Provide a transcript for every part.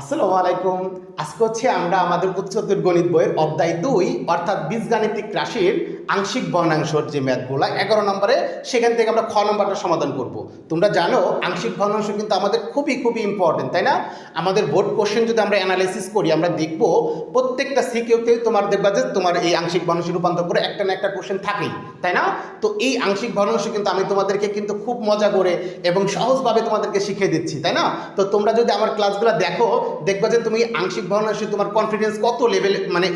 আসসালামু আলাইকুম। আজকে হচ্ছে আমরা আমাদের উচ্চতর গণিত বইয়ের অধ্যায় দুই, অর্থাৎ বীজগাণিতিক রাশির আংশিক ভগ্নাংশর যে ম্যাথগুলো, এগারো নম্বরে সেখান থেকে আমরা খ নম্বরটা সমাধান করব। তোমরা জানো, আংশিক ভগ্নাংশ কিন্তু আমাদের খুবই খুবই ইম্পর্টেন্ট তাই না? আমাদের বোর্ড কোশ্চেন যদি আমরা অ্যানালাইসিস করি, আমরা দেখব প্রত্যেকটা সিকিউতে তোমার দেখবা যে তোমার এই আংশিক ভগ্নাংশ রূপান্তর করে একটা না একটা কোশ্চেন থাকেই, তাই না? তো এই আংশিক ভগ্নাংশ কিন্তু আমি তোমাদেরকে কিন্তু খুব মজা করে এবং সহজভাবে তোমাদেরকে শিখিয়ে দিচ্ছি, তাই না? তো তোমরা যদি আমার ক্লাসগুলো দেখো দেখবা যে তুমি আংশিক ভগ্নাংশে তোমার কনফিডেন্স কত লেভেলে মানে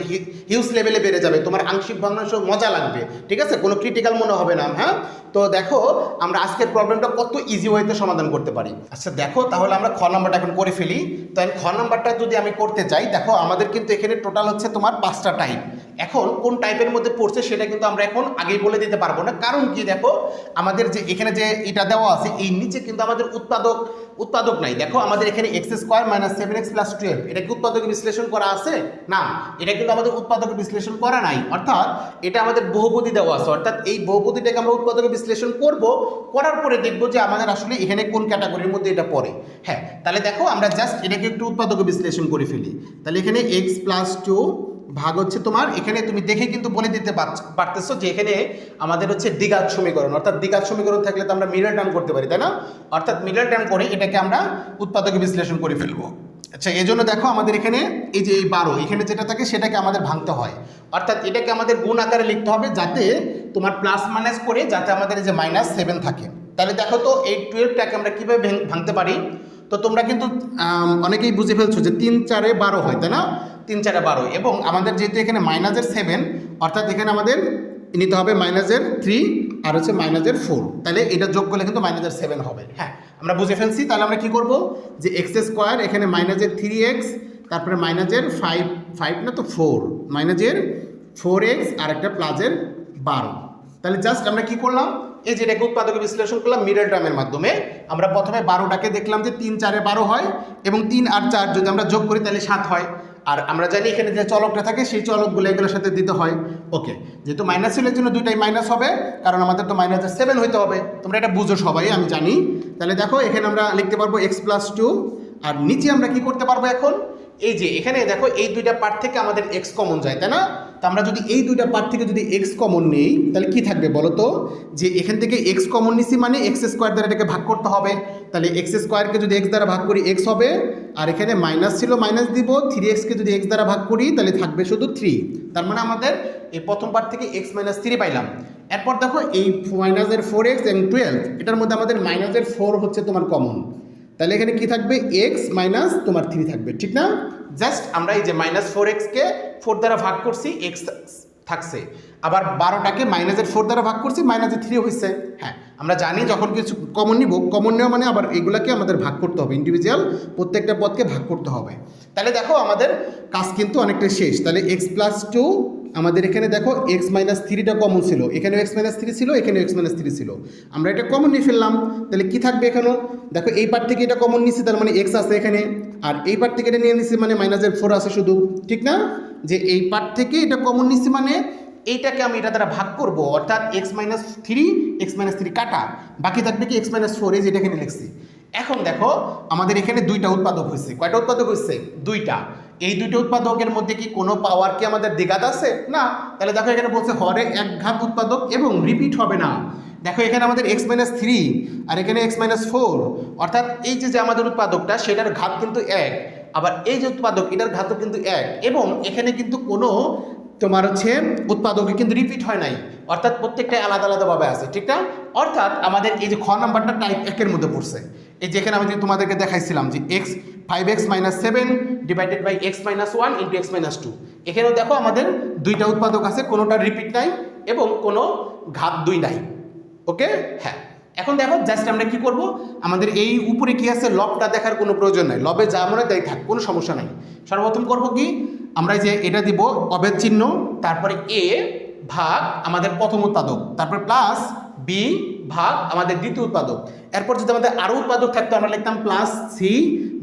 হিউজ লেভেলে বেড়ে যাবে। তোমার আংশিক ভগ্নাংশ মজা লাগবে, ঠিক আছে? কোনো ক্রিটিক্যাল মনে হবে না হ্যাঁ? তো দেখো, আমরা আজকের প্রবলেমটা কত ইজি ওয়েতে সমাধান করতে পারি। আচ্ছা দেখো, তাহলে আমরা খ নাম্বারটা এখন করে ফেলি। তো এখন খ নাম্বারটা যদি আমি করতে চাই, দেখো, আমাদের কিন্তু এখানে টোটাল হচ্ছে তোমার পাঁচটা টাইপ এখন কোন টাইপের মধ্যে পড়ছে সেটা কিন্তু আমরা এখন আগেই বলে দিতে পারব না। কারণ কি দেখো, আমাদের যে এখানে যে এটা দেওয়া আছে, এই নিচে কিন্তু আমাদের উৎপাদক উৎপাদক নাই। দেখো, আমাদের এখানে x square minus seven x plus twelve এটা কি উৎপাদকে বিশ্লেষণ করা আছে? না, এটা কিন্তু আমাদের উৎপাদক বিশ্লেষণ করা নাই। অর্থাৎ এটা আমাদের বহুপতি দেওয়া আছে। অর্থাৎ এই বহুপতিটাকে আমরা উৎপাদক বিশ্লেষণ করব। করার পরে দেখব যে আমাদের আসলে এখানে কোন ক্যাটাগরির মধ্যে এটা পড়ে। হ্যাঁ তাহলে দেখো, আমরা জাস্ট এটাকে একটু উৎপাদক বিশ্লেষণ করে ফেলি। তাহলে এখানে এক্স প্লাস টু ভাগ হচ্ছে তোমার, এখানে তুমি দেখে কিন্তু বলে দিতে পারতেছো যে এখানে আমাদের হচ্ছে দ্বিঘাত সমীকরণ। অর্থাৎ দ্বিঘাত সমীকরণ থাকলে তো আমরা মিডল টার্ম করতে পারি, তাই না? অর্থাৎ মিডল টার্ম করে এটাকে আমরা উৎপাদকে বিশ্লেষণ করে ফেলব। আচ্ছা এই জন্য দেখো আমাদের এখানে এই যে এই বারো, এখানে যেটা থাকে সেটাকে আমাদের ভাঙতে হয়। অর্থাৎ এটাকে আমাদের গুণ আকারে লিখতে হবে যাতে তোমার প্লাস মাইনাস করে যাতে আমাদের এই যে মাইনাস সেভেন থাকে। তাহলে দেখো তো এই টুয়েলভটাকে আমরা কীভাবে ভাঙতে পারি? তো তোমরা কিন্তু অনেকেই বুঝে ফেলছো যে তিন চারে বারো হয়, তাই না? তিন চারে বারো। এবং আমাদের যেহেতু এখানে মাইনাসের সেভেন অর্থাৎ এখানে আমাদের নিতে হবে মাইনাসের থ্রি আর হচ্ছে মাইনাসের ফোর তাহলে এটা যোগ করলে কিন্তু মাইনাসের সেভেন হবে। হ্যাঁ আমরা বুঝে ফেলছি। তাহলে আমরা কি করব? যে এক্স স্কোয়ার এখানে মাইনাসের থ্রি এক্স তারপরে মাইনাসের ফাইভ ফাইভ না তো ফোর মাইনাসের ফোর এক্স আর একটা প্লাসের বারো। তাহলে জাস্ট আমরা কি করলাম? এই যে এটাকে উৎপাদকে বিশ্লেষণ করলাম মিডল টার্মের মাধ্যমে। আমরা প্রথমে বারোটাকে দেখলাম যে তিন চারে বারো হয় এবং তিন আর চার যদি আমরা যোগ করি তাহলে সাত হয়। আর আমরা জানি এখানে যে চলকটা থাকে, সেই চলকগুলো এগুলোর সাথে দিতে হয়। ওকে, যেহেতু মাইনাস ছিল জন্য দুইটাই মাইনাস হবে, কারণ আমাদের তো মাইনাসের সেভেন হইতে হবে। তোমরা এটা বুঝো সবাই, আমি জানি। তাহলে দেখো, এখানে আমরা লিখতে পারব এক্স প্লাস টু আর নিচে আমরা কি করতে পারব এখন? এই যে, এখানে দেখো, এই দুইটা পার্ট থেকে আমাদের এক্স কমন যায়, তাই না? তো আমরা যদি এই দুইটা পার্ট থেকে যদি এক্স কমন নেই, তাহলে কি থাকবে বলো তো যে এখান থেকে এক্স কমন নিছি মানে এক্স স্কোয়ার দ্বারা এটাকে ভাগ করতে হবে। তাহলে এক্স স্কোয়ারকে যদি এক্স দ্বারা ভাগ করি এক্স হবে। আর এখানে মাইনাস ছিল মাইনাস দিব। থ্রি এক্সকে যদি এক্স দ্বারা ভাগ করি, তাহলে থাকবে শুধু থ্রি তার মানে আমাদের এই প্রথম পার্ট থেকে এক্স মাইনাস থ্রি পাইলাম। এরপর দেখো এই মাইনাসের ফোর এক্স এবং টুয়েলভ এটার মধ্যে আমাদের মাইনাসের ফোর হচ্ছে তোমার কমন তাহলে এখানে কি থাকবে? এক্স মাইনাস তোমার থ্রি থাকবে, ঠিক না? জাস্ট আমরা এই যে মাইনাস ফোর এক্সকে ফোর দ্বারা ভাগ করছি এক্স থাকছে। আবার বারোটাকে মাইনাসের ফোর দ্বারা ভাগ করছি মাইনাসের থ্রি হয়েছে হ্যাঁ আমরা জানি যখন কিছু কমন নিব কমন নেওয়া মানে আবার এগুলাকে আমাদের ভাগ করতে হবে ইন্ডিভিজুয়াল প্রত্যেকটা পদকে ভাগ করতে হবে। তাহলে দেখো আমাদের কাজ কিন্তু অনেকটা শেষ। তাহলে এক্স প্লাস টু আমাদের এখানে দেখো এক্স মাইনাস থ্রিটা কমন ছিল। এখানেও এক্স মাইনাস থ্রি ছিল, এখানেও এক্স মাইনাস থ্রি ছিল। আমরা এটা কমন নিয়ে ফেললাম। তাহলে কি থাকবে এখানেও? দেখো এই পার্ট থেকে এটা কমন নিচ্ছি তার মানে এক্স আছে এখানে। আর এই পার্ট থেকে এটা নিয়ে নিচ্ছি মানে মাইনাসের ফোর আছে শুধু। ঠিক না? যে এই পার্ট থেকে এটা কমন নিচ্ছি মানে এইটাকে আমি এটা দ্বারা ভাগ করব। অর্থাৎ x minus three x minus three কাটা। বাকি থাকবে কি এক্স মাইনাস ফোর এই যেটা এখানে লিখছি। এখন দেখো, আমাদের এখানে দুইটা উৎপাদক হয়েছে। কয়টা উৎপাদক হয়েছে? দুইটা। এই দুটো উৎপাদকের মধ্যে কি কোনো পাওয়ার কি আমাদের দ্বিঘাত আছে? না। তাহলে দেখো এখানে বলছে হরে এক ঘাত উৎপাদক এবং রিপিট হবে না। দেখো এখানে আমাদের এক্স মাইনাস থ্রি আর এখানে এক্স মাইনাস ফোর অর্থাৎ এই যে যে আমাদের উৎপাদকটা, সেটার ঘাত কিন্তু এক। আবার এই যে উৎপাদক, এটার ঘাতও কিন্তু এক। এবং এখানে কিন্তু কোনো তোমার হচ্ছে উৎপাদকে কিন্তু রিপিট হয় নাই। অর্থাৎ প্রত্যেকটা আলাদা আলাদাভাবে আছে, ঠিক না? অর্থাৎ আমাদের এই যে খ নাম্বারটা টাইপ একের মধ্যে পড়ছে। এই যেখানে আমি যে তোমাদেরকে দেখাইছিলাম যে x five x minus seven divided by x minus one into x minus two এখানেও দেখো আমাদের দুইটা উৎপাদক আছে, কোনোটা রিপিট নাই এবং কোনো ঘাত দুই নাই। ওকে হ্যাঁ। এখন দেখো জাস্ট আমরা কি করব? আমাদের এই উপরে কি আছে? লবটা দেখার কোনো প্রয়োজন নাই। লবে যা মনে তাই থাক, কোনো সমস্যা নাই। সর্বপ্রথম করব কি? আমরা যে এটা দিব অবেদ চিহ্ন, তারপরে এ ভাগ আমাদের প্রথম উৎপাদক, তারপরে প্লাস বি ভাগ আমাদের দ্বিতীয় উৎপাদক। এরপর যদি আমাদের আরও উৎপাদক থাকতো, আমরা লিখতাম প্লাস সি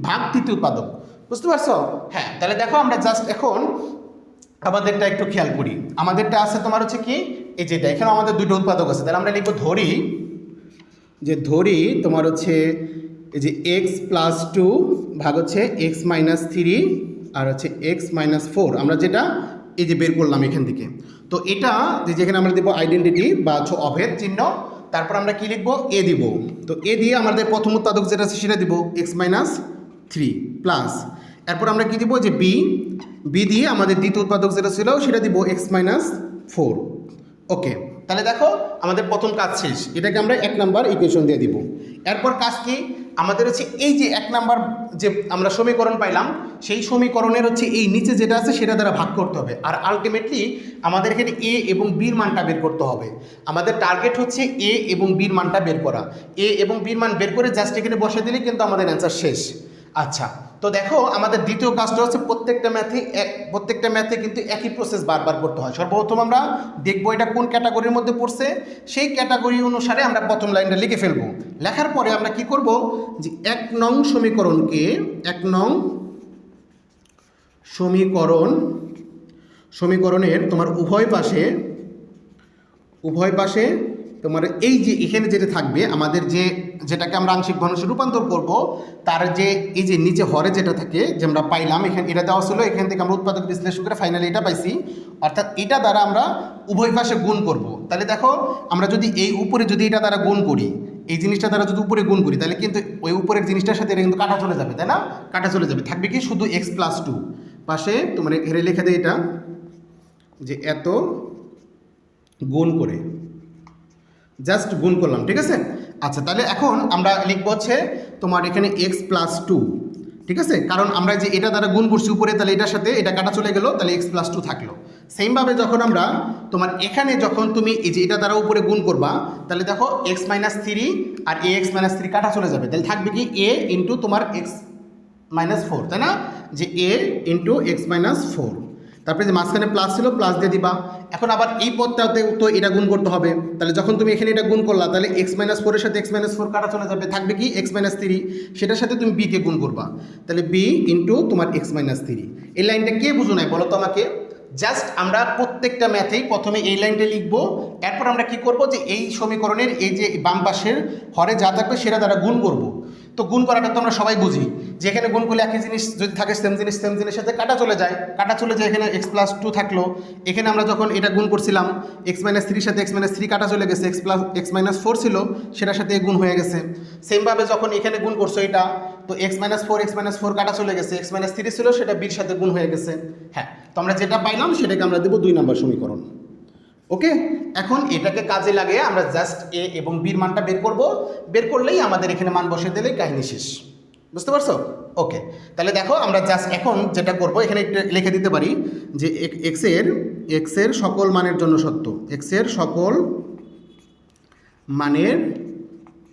ভাগ তৃতীয় উৎপাদক। বুঝতে পারছ? হ্যাঁ তাহলে দেখো আমরা জাস্ট এখন আমাদেরটা একটু খেয়াল করি। আমাদেরটা আছে তোমার হচ্ছে কি? এই যেটা এখানে আমাদের দুটো উৎপাদক আছে। তাহলে আমরা লিখব ধরি, যে ধরি তোমার হচ্ছে এই যে এক্স প্লাস টু ভাগ হচ্ছে এক্স মাইনাস থ্রি আর হচ্ছে এক্স মাইনাস ফোর আমরা যেটা এই যে বের করলাম এখান থেকে। তো এটা যেখানে আমরা দেবো আইডেন্টিটি বা হচ্ছে অভেদ চিহ্ন তারপর আমরা কি লিখব? এ দিব। তো এ দিয়ে আমাদের প্রথম উৎপাদক যেটা আছে সেটা দিব এক্স মাইনাস থ্রি প্লাস এরপর আমরা কি দিব? যে বি বি দিয়ে আমাদের দ্বিতীয় উৎপাদক যেটা ছিল সেটা দিব এক্স মাইনাস ফোর ওকে তাহলে দেখো আমাদের প্রথম কাজ শেষ। এটাকে আমরা এক নাম্বার ইকুয়েশন দিয়ে দিব। এরপর কাজ কি? আমাদের হচ্ছে এই যে এক নাম্বার যে আমরা সমীকরণ পাইলাম, সেই সমীকরণের হচ্ছে এই নিচে যেটা আছে সেটা দ্বারা ভাগ করতে হবে। আর আলটিমেটলি আমাদের এখানে এ এবং বির মানটা বের করতে হবে। আমাদের টার্গেট হচ্ছে এ এবং বির মানটা বের করা। এ এবং বির মান বের করে জাস্ট এখানে বসে দিলে কিন্তু আমাদের অ্যান্সার শেষ। আচ্ছা তো দেখো, আমাদের দ্বিতীয় কাজটা হচ্ছে প্রত্যেকটা ম্যাথে এক, প্রত্যেকটা ম্যাথে কিন্তু একই প্রসেস বারবার করতে হয়। সর্বপ্রথম আমরা দেখব এটা কোন ক্যাটাগরির মধ্যে পড়ছে, সেই ক্যাটাগরি অনুসারে আমরা প্রথম লাইনটা লিখে ফেলব। লেখার পরে আমরা কি করব যে এক নং সমীকরণকে, এক নং সমীকরণ, সমীকরণের তোমার উভয় পাশে উভয় পাশে তোমার এই যে এখানে যেটা থাকবে, আমাদের যে, যেটাকে আমরা আংশিক ভগ্নাংশে রূপান্তর করব, তার যে, এই যে নিচে হরে যেটা থাকে, যে আমরা পাইলাম, এখানে, এটা দেওয়া ছিল, এখান থেকে আমরা উৎপাদক বিশ্লেষণ করে ফাইনালি এটা পাইছি। অর্থাৎ এটা দ্বারা আমরা উভয় পাশে গুণ করব। তাহলে দেখো, আমরা যদি এই উপরে যদি এটা দ্বারা গুণ করি, এই জিনিসটা দ্বারা যদি উপরে গুণ করি, তাহলে কিন্তু ওই উপরের জিনিসটার সাথে এটা কিন্তু কাটা চলে যাবে, তাই না? কাটা চলে যাবে। থাকবে কি শুধু এক্স প্লাস টু পাশে তোমার এখানে লিখে দেয় এটা, যে এত গুণ করে। জাস্ট গুণ করলাম, ঠিক আছে? আচ্ছা তাহলে এখন আমরা লিখব হচ্ছে তোমার এখানে এক্স প্লাস টু ঠিক আছে? কারণ আমরা যে এটা দ্বারা গুণ করছি উপরে, তাহলে এটার সাথে এটা কাটা চলে গেলো, তাহলে এক্স প্লাস টু থাকল। সেমভাবে যখন আমরা তোমার এখানে যখন তুমি এই যে এটা দ্বারা উপরে গুণ করবা, তাহলে দেখো এক্স মাইনাস থ্রি আর এ এক্স মাইনাস থ্রি কাটা চলে যাবে। তাহলে থাকবে কি এ ইন্টু তোমার এক্স মাইনাস ফোর তাই না? যে a into x minus four তারপরে যে মাঝখানে প্লাস ছিল প্লাস দিয়ে দিবা। এখন আবার এই পদটাতে তো এটা গুণ করতে হবে। তাহলে যখন তুমি এখানে এটা গুণ করলা, তাহলে এক্স মাইনাস ফোরের সাথে এক্স মাইনাস ফোর কাটা চলে যাবে। থাকবে কি? এক্স মাইনাস থ্রি সেটার সাথে তুমি বিকে গুণ করবা। তাহলে বি ইন্টু তোমার এক্স মাইনাস থ্রি এই লাইনটা কে বুঝো নাই? বলো তো আমাকে। জাস্ট আমরা প্রত্যেকটা ম্যাথেই প্রথমে এই লাইনটা লিখব। এরপর আমরা কি করব? যে এই সমীকরণের এই যে বাম পাশের হরে যা থাকবে, সেটা দ্বারা গুণ করব। তো গুণ করাটা তো আমরা সবাই বুঝি। যে এখানে গুণ করলে একই জিনিস যদি থাকে সেম জিনিস সেম জিনিসের সাথে কাটা চলে যায়। কাটা চলে যায় এখানে এক্স প্লাস টু থাকল। এখানে আমরা যখন এটা গুণ করছিলাম এক্স মাইনাস থ্রির সাথে এক্স মাইনাস থ্রি কাটা চলে গেছে x plus x minus four ছিল, সেটার সাথে গুণ হয়ে গেছে। সেমভাবে যখন এখানে গুণ করছ এটা, তো x minus four x minus four কাটা চলে গেছে এক্স মাইনাস থ্রি ছিল, সেটা বির সাথে গুণ হয়ে গেছে। হ্যাঁ তো আমরা যেটা পাইলাম, সেটাকে আমরা দেবো দুই নম্বর সমীকরণ। ওকে এখন এটাকে কাজে লাগিয়ে আমরা জাস্ট এ এবং বির মানটা বের করব। বের করলেই আমাদের এখানে মান বসে দিলেই কাহিনী শেষ। বুঝতে পারছ? ওকে তাহলে দেখো, আমরা জাস্ট এখন যেটা করব, এখানে একটু লিখে দিতে পারি যে এক্সের এক্সের সকল মানের জন্য সত্য। এক্সের সকল মানের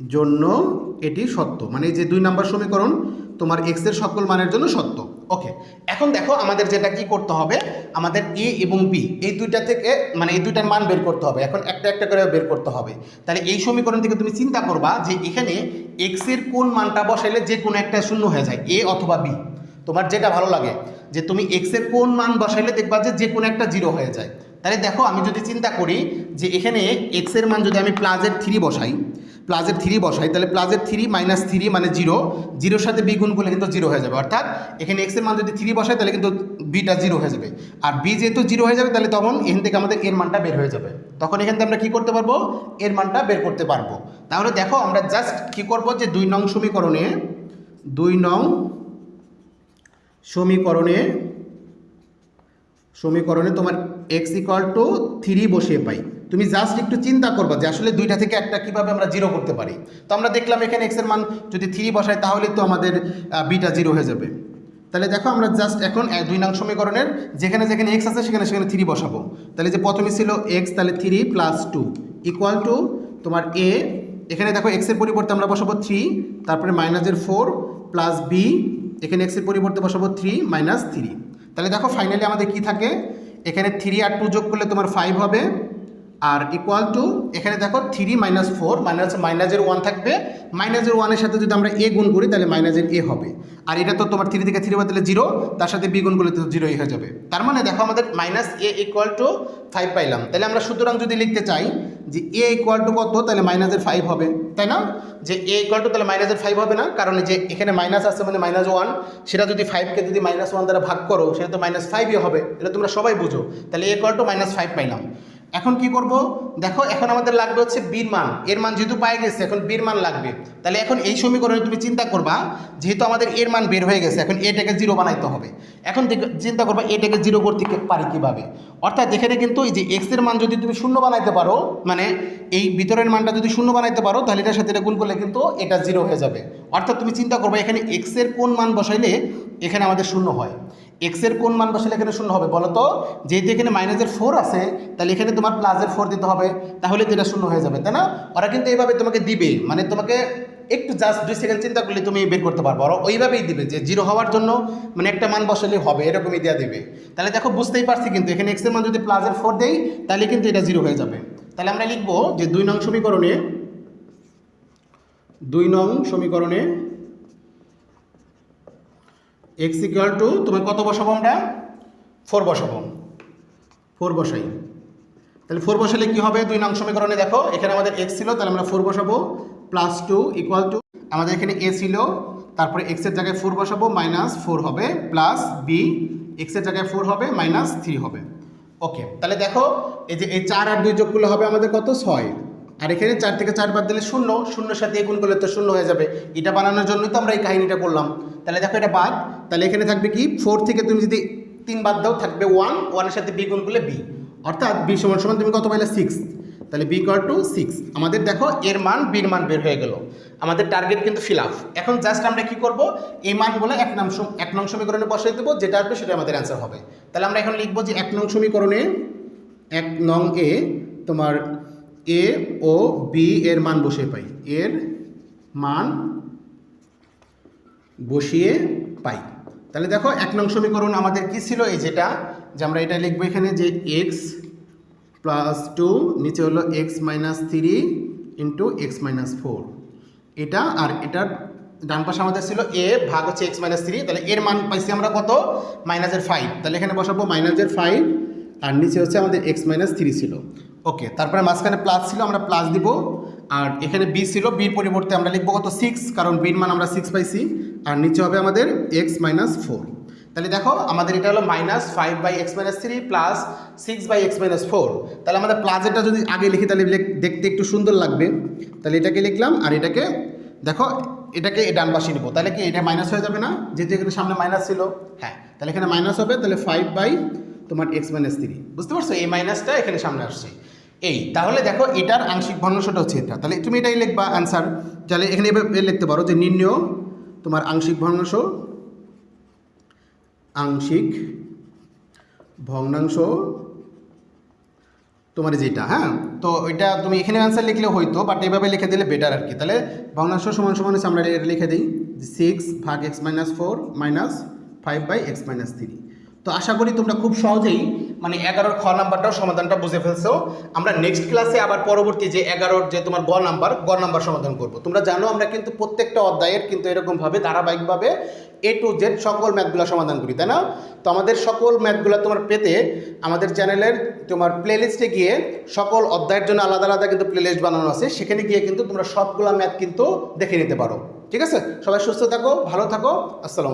জন্য এটি সত্য। মানে যে দুই নাম্বার সমীকরণ, তোমার এক্সের সকল মানের জন্য সত্য। ওকে এখন দেখো আমাদের যেটা কি করতে হবে? আমাদের এ এবং বি এই দুইটা থেকে মানে এই দুইটার মান বের করতে হবে। এখন একটা একটা করে বের করতে হবে। তাহলে এই সমীকরণ থেকে তুমি চিন্তা করবা যে এখানে এক্সের কোন মানটা বসাইলে যে কোনো একটা শূন্য হয়ে যায় এ অথবা বি তোমার যেটা ভালো লাগে, যে তুমি এক্সের কোন মান বসাইলে দেখবা যে যে কোনো একটা জিরো হয়ে যায়। তাহলে দেখো আমি যদি চিন্তা করি যে এখানে এক্সের মান যদি আমি প্লাজের থ্রি বসাই প্লাজের থ্রি বসাই, তাহলে প্লাজের থ্রি মাইনাস থ্রি মানে জিরো, জিরোর সাথে বি গুণ করলে কিন্তু জিরো হয়ে যাবে। অর্থাৎ এখানে এক্সের মান যদি থ্রি বসাই, তাহলে কিন্তু বিটা জিরো হয়ে যাবে। আর বি যেহেতু জিরো হয়ে যাবে, তাহলে তখন এখান থেকে আমাদের এর মানটা বের হয়ে যাবে। তখন এখান থেকে আমরা কী করতে পারব? এর মানটা বের করতে পারব। তাহলে দেখো, আমরা জাস্ট কী করব যে দুই নং সমীকরণে, দুই নং সমীকরণে সমীকরণে তোমার এক্স ইকুয়াল টু থ্রি বসিয়ে পাই। তুমি জাস্ট একটু চিন্তা করবা যে আসলে দুইটা থেকে একটা কীভাবে আমরা জিরো করতে পারি। তো আমরা দেখলাম এখানে এক্সের মান যদি থ্রি বসাই তাহলে তো আমাদের বিটা জিরো হয়ে যাবে। তাহলে দেখো আমরা জাস্ট এখন দুই নং সমীকরণের যেখানে যেখানে এক্স আছে সেখানে সেখানে থ্রি বসাবো। তাহলে যে প্রথমে ছিল এক্স তাহলে three plus two equal to তোমার এ এখানে দেখো এক্সের পরিবর্তে আমরা বসাবো থ্রি তারপরে মাইনাসের ফোর প্লাস বি এখানে এক্সের পরিবর্তে বসাবো থ্রি মাইনাস থ্রি তাহলে দেখো ফাইনালি আমাদের কি থাকে? এখানে থ্রি আর টু যোগ করলে তোমার ফাইভ হবে। আর ইকুয়াল টু এখানে দেখো থ্রি মাইনাস ফোর মাইনাস মাইনাসের ওয়ান থাকবে। মাইনাসের ওয়ানের সাথে যদি আমরা এ গুণ করি, তাহলে মাইনাসের এ হবে। আর এটা তো তোমার থ্রি থেকে থ্রি বদলে জিরো তার সাথে বি গুণ করলে তো জিরোই হয়ে যাবে। তার মানে দেখো আমাদের minus a equal to five পাইলাম। তাহলে আমরা সুতরাং যদি লিখতে চাই যে এ ইকুয়াল টু কত, তাহলে মাইনাসের ফাইভ হবে। তাই না? যে এ ইকুয়াল টু তাহলে মাইনাসের ফাইভ হবে না। কারণ যে এখানে মাইনাস আছে মানে মাইনাস ওয়ান সেটা যদি ফাইভকে যদি মাইনাস ওয়ান দ্বারা ভাগ করো, সেটা তো মাইনাস ফাইভই হবে। এটা তোমরা সবাই বুঝো। তাহলে a equal to minus five পাইলাম। এখন কি করব? দেখো, এখন আমাদের লাগবে হচ্ছে বীর মান। এর মান যেহেতু পায়ে গেছে, এখন বীর মান লাগবে। তাহলে এখন এই সমীকরণে তুমি চিন্তা করবা, যেহেতু আমাদের এর মান বের হয়ে গেছে, এখন এটাকে জিরো বানাইতে হবে। এখন চিন্তা করবা এটাকে জিরো করতে পারি কীভাবে? অর্থাৎ এখানে কিন্তু এই যে এক্সের মান যদি তুমি শূন্য বানাইতে পারো মানে এই ভিতরের মানটা যদি শূন্য বানাইতে পারো, তাহলে এটার সাথে এটা গুণ করলে কিন্তু এটা জিরো হয়ে যাবে। অর্থাৎ তুমি চিন্তা করবা, এখানে এক্সের কোন মান বসাইলে এখানে আমাদের শূন্য হয়। এক্সের কোন মান বসালে এখানে শূন্য হবে? বলো তো যেহেতু এখানে মাইনাসের ফোর আছে, তাহলে এখানে তোমার প্লাসের ফোর দিতে হবে, তাহলে এটা শূন্য হয়ে যাবে, তাই না? ওরা কিন্তু এইভাবে তোমাকে দিবে মানে তোমাকে একটু জাস্ট দুই সেকেন্ড চিন্তা করলে তুমি বের করতে পারব আর ওইভাবেই দিবে, যে জিরো হওয়ার জন্য মানে একটা মান বসালে হবে, এরকমই দেওয়া দেবে। তাহলে দেখো, বুঝতেই পারছি কিন্তু, এখানে এক্সের মান যদি প্লাসের ফোর দেই, তাহলে কিন্তু এটা জিরো হয়ে যাবে। তাহলে আমরা লিখব যে দুই নং সমীকরণে, দুই নং সমীকরণে এক্স ইকুয়াল টু তোমার কত বসাবো আমরা? ফোর বসাবো। ফোর বসাই। তাহলে ফোর বসালে কী হবে? দুই নং সমীকরণে দেখো, এখানে আমাদের এক্স ছিল, তাহলে আমরা ফোর বসাবো প্লাস টু ইকুয়াল টু আমাদের এখানে এ ছিল, তারপরে এক্সের জায়গায় ফোর বসাবো মাইনাস ফোর হবে প্লাস বি এক্সের জায়গায় ফোর হবে মাইনাস থ্রি হবে। ওকে তাহলে দেখো, এই যে এই চার আর দুই যোগ করলে হবে আমাদের কত? ছয়। আর এখানে চার থেকে চার বাদ দিলে শূন্য, শূন্যর সাথে গুণ করলে তো শূন্য হয়ে যাবে। এটা বানানোর জন্যই তো আমরা এই কাহিনিটা করলাম। তাহলে দেখো এটা বাদ। তাহলে এখানে থাকবে কি? ফোর থেকে তুমি যদি তিন বাদ দাও, থাকবে ওয়ান। ওয়ানের সাথে বি গুণ করলে বি। অর্থাৎ বি সমান সমান তুমি কত পাইলে? সিক্স। তাহলে বি কল টু সিক্স। আমাদের দেখো এর মান, বির মান বের হয়ে গেল। আমাদের টার্গেট কিন্তু ফিল আপ এখন জাস্ট আমরা কি করব? এই মানগুলো এক নং সম- এক নং সমীকরণে বসাই দেবো, যেটা আসবে সেটা আমাদের অ্যান্সার হবে। তাহলে আমরা এখন লিখব যে এক নং সমীকরণে এক নং এ তোমার এ ও বি এর মান বসিয়ে পাই। এর মান বসিয়ে পাই। তাহলে দেখো, এক নং সমীকরণ আমাদের কি ছিল? এই যেটা, যে আমরা এটা লিখব এখানে যে এক্স প্লাস টু নিচে হলো x minus three into x minus four এটা আর এটার ডান পাশে আমাদের ছিল এ ভাগ হচ্ছে এক্স মাইনাস থ্রি তাহলে এর মান পাইছি আমরা কত? মাইনাসের ফাইভ তাহলে এখানে বসাবো মাইনাসের ফাইভ আর নিচে হচ্ছে আমাদের এক্স মাইনাস থ্রি ছিল। ওকে তারপরে মাঝখানে প্লাস ছিল, আমরা প্লাস দিব। আর এখানে বি ছিল বির পরিবর্তে আমরা লিখব কত? সিক্স কারণ বির মান আমরা সিক্স পাইছি। আর নিচে হবে আমাদের এক্স মাইনাস ফোর তাহলে দেখো, আমাদের এটা হলো minus five by x minus three plus six by x minus four তাহলে আমাদের প্লাসেরটা যদি আগে লিখি, তাহলে দেখতে একটু সুন্দর লাগবে। তাহলে এটাকে লিখলাম, আর এটাকে, দেখো, এটাকে ডান পাশে নিবো। তাহলে কি এটা মাইনাস হয়ে যাবে না? যেহেতু এখানে সামনে মাইনাস ছিল। হ্যাঁ তাহলে এখানে মাইনাস হবে, তাহলে ফাইভ বাই তোমার এক্স মাইনাস থ্রি বুঝতে পারছ? এই মাইনাসটা এখানে সামনে আসছে। এই, তাহলে দেখো এটার আংশিক ভগ্নাংশটা হচ্ছে এটা। তাহলে তুমি এটাই লিখবা অ্যান্সার তাহলে এখানে এভাবে লিখতে পারো যে নির্ণয় তোমার আংশিক ভগ্নাংশ আংশিক ভগ্নাংশ তোমার যেটা হ্যাঁ? তো এটা তুমি এখানে অ্যান্সার লিখলে হয়তো বাট এভাবে লিখে দিলে বেটার আর কি। তাহলে ভগ্নাংশ সমান সমান হচ্ছে আমরা লিখে দিই সিক্স ভাগ x minus four minus five by x minus three তো আশা করি তোমরা খুব সহজেই মানে এগারোর খ নাম্বারটাও সমাধানটা বুঝে ফেলছো। আমরা নেক্সট ক্লাসে আবার পরবর্তী যে এগারোর যে তোমার গ নাম্বার গ নাম্বার সমাধান করব। তোমরা জানো আমরা কিন্তু প্রত্যেকটা অধ্যায়ের কিন্তু এরকমভাবে ধারাবাহিকভাবে এ টু জেড সকল ম্যাথগুলো সমাধান করি, তাই না? তো আমাদের সকল ম্যাথগুলো তোমার পেতে আমাদের চ্যানেলের তোমার প্লেলিস্টে গিয়ে সকল অধ্যায়ের জন্য আলাদা আলাদা কিন্তু প্লেলিস্ট বানানো আছে। সেখানে গিয়ে কিন্তু তোমরা সবগুলো ম্যাথ কিন্তু দেখে নিতে পারো। ঠিক আছে? সবাই সুস্থ থাকো, ভালো থাকো। আসসালাম